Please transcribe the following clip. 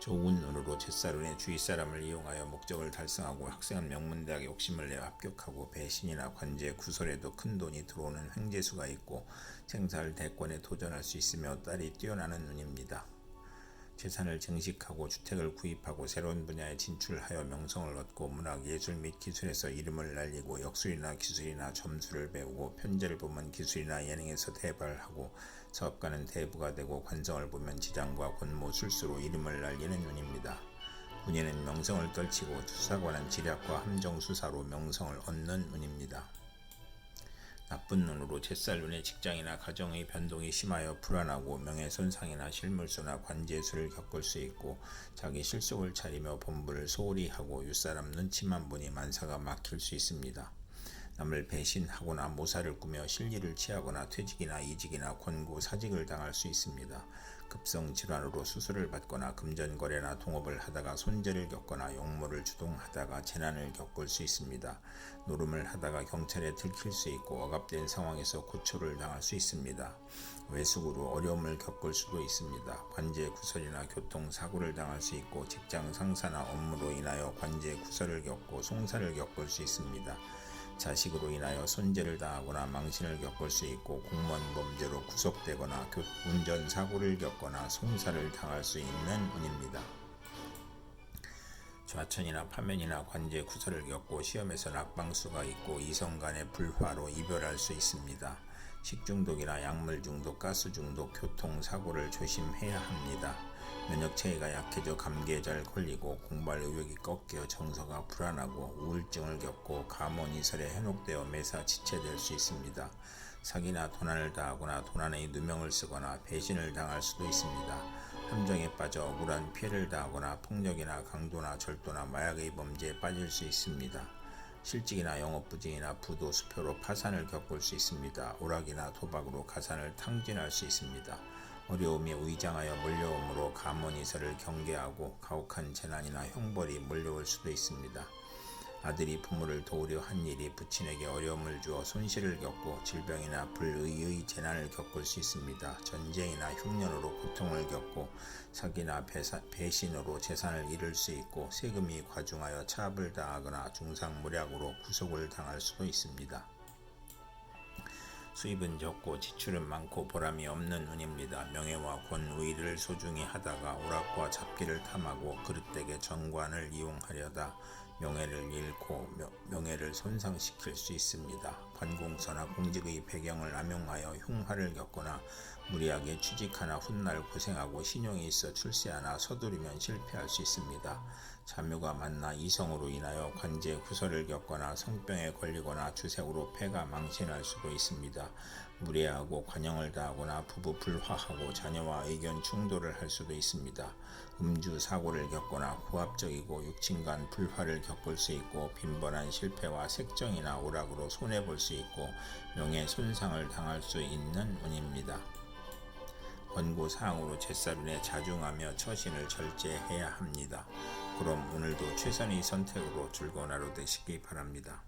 좋은 운으로 제살운의 주위 사람을 이용하여 목적을 달성하고 학생은 명문대학에 욕심을 내어 합격하고 배신이나 관제, 구설에도 큰 돈이 들어오는 횡재수가 있고 생살 대권에 도전할 수 있으며 딸이 뛰어나는 운입니다. 재산을 증식하고 주택을 구입하고 새로운 분야에 진출하여 명성을 얻고 문학, 예술 및 기술에서 이름을 날리고 역술이나 기술이나 점수를 배우고 편제를 보면 기술이나 예능에서 대발하고 사업가는 대부가 되고 관성을 보면 지장과 권모, 술수로 이름을 날리는 운입니다. 군인은 명성을 떨치고 수사관은 지략과 함정수사로 명성을 얻는 운입니다. 나쁜 눈으로 잿살눈의 직장이나 가정의 변동이 심하여 불안하고 명예손상이나 실물수나 관제수를 겪을 수 있고 자기 실속을 차리며 본부를 소홀히 하고 윗사람 눈치만 보니 만사가 막힐 수 있습니다. 남을 배신하거나 모사를 꾸며 실리를 취하거나 퇴직이나 이직이나 권고 사직을 당할 수 있습니다. 급성 질환으로 수술을 받거나 금전 거래나 동업을 하다가 손재를 겪거나 용모를 주동하다가 재난을 겪을 수 있습니다. 노름을 하다가 경찰에 들킬 수 있고 억압된 상황에서 고초를 당할 수 있습니다. 외숙으로 어려움을 겪을 수도 있습니다. 관제 구설이나 교통 사고를 당할 수 있고 직장 상사나 업무로 인하여 관제 구설을 겪고 송사를 겪을 수 있습니다. 자식으로 인하여 손재를 당하거나 망신을 겪을 수 있고 공무원 범죄로 구속되거나 운전 사고를 겪거나 송사를 당할 수 있는 운입니다. 좌천이나 파면이나 관제 구설을 겪고 시험에서 낙방수가 있고 이성 간의 불화로 이별할 수 있습니다. 식중독이나 약물 중독, 가스 중독, 교통 사고를 조심해야 합니다. 면역 체계가 약해져 감기에 잘 걸리고 공부할 의욕이 꺾여 정서가 불안하고 우울증을 겪고 감원 이설에 현혹되어 매사 지체될 수 있습니다. 사기나 도난을 당하거나 도난의 누명을 쓰거나 배신을 당할 수도 있습니다. 함정에 빠져 억울한 피해를 당하거나 폭력이나 강도나 절도나 마약의 범죄에 빠질 수 있습니다. 실직이나 영업부진이나 부도 수표로 파산을 겪을 수 있습니다. 오락이나 도박으로 가산을 탕진할 수 있습니다. 어려움이 위장하여 몰려오므로 감원이설을 경계하고 가혹한 재난이나 형벌이 몰려올 수도 있습니다. 아들이 부모를 도우려 한 일이 부친에게 어려움을 주어 손실을 겪고 질병이나 불의의 재난을 겪을 수 있습니다. 전쟁이나 흉년으로 고통을 겪고 사기나 배신으로 재산을 잃을 수 있고 세금이 과중하여 차압을 당하거나 중상모략으로 구속을 당할 수도 있습니다. 수입은 적고 지출은 많고 보람이 없는 운입니다. 명예와 권위를 소중히 하다가 오락과 잡기를 탐하고 그릇되게 정관을 이용하려다 명예를 잃고 명예를 손상시킬 수 있습니다. 관공서나 공직의 배경을 남용하여 흉화를 겪거나 무리하게 취직하나 훗날 고생하고 신용이 있어 출세하나 서두르면 실패할 수 있습니다. 자묘가 만나 이성으로 인하여 관제 구설을 겪거나 성병에 걸리거나 주색으로 폐가 망신할 수도 있습니다. 무례하고 관영을 다하거나 부부 불화하고 자녀와 의견 충돌을 할 수도 있습니다. 음주 사고를 겪거나 고압적이고 육친간 불화를 겪을 수 있고 빈번한 실패와 색정이나 오락으로 손해볼 수 있고 명예 손상을 당할 수 있는 운입니다. 권고 사항으로 제살운에 자중하며 처신을 절제해야 합니다. 그럼 오늘도 최선의 선택으로 즐거운 하루 되시기 바랍니다.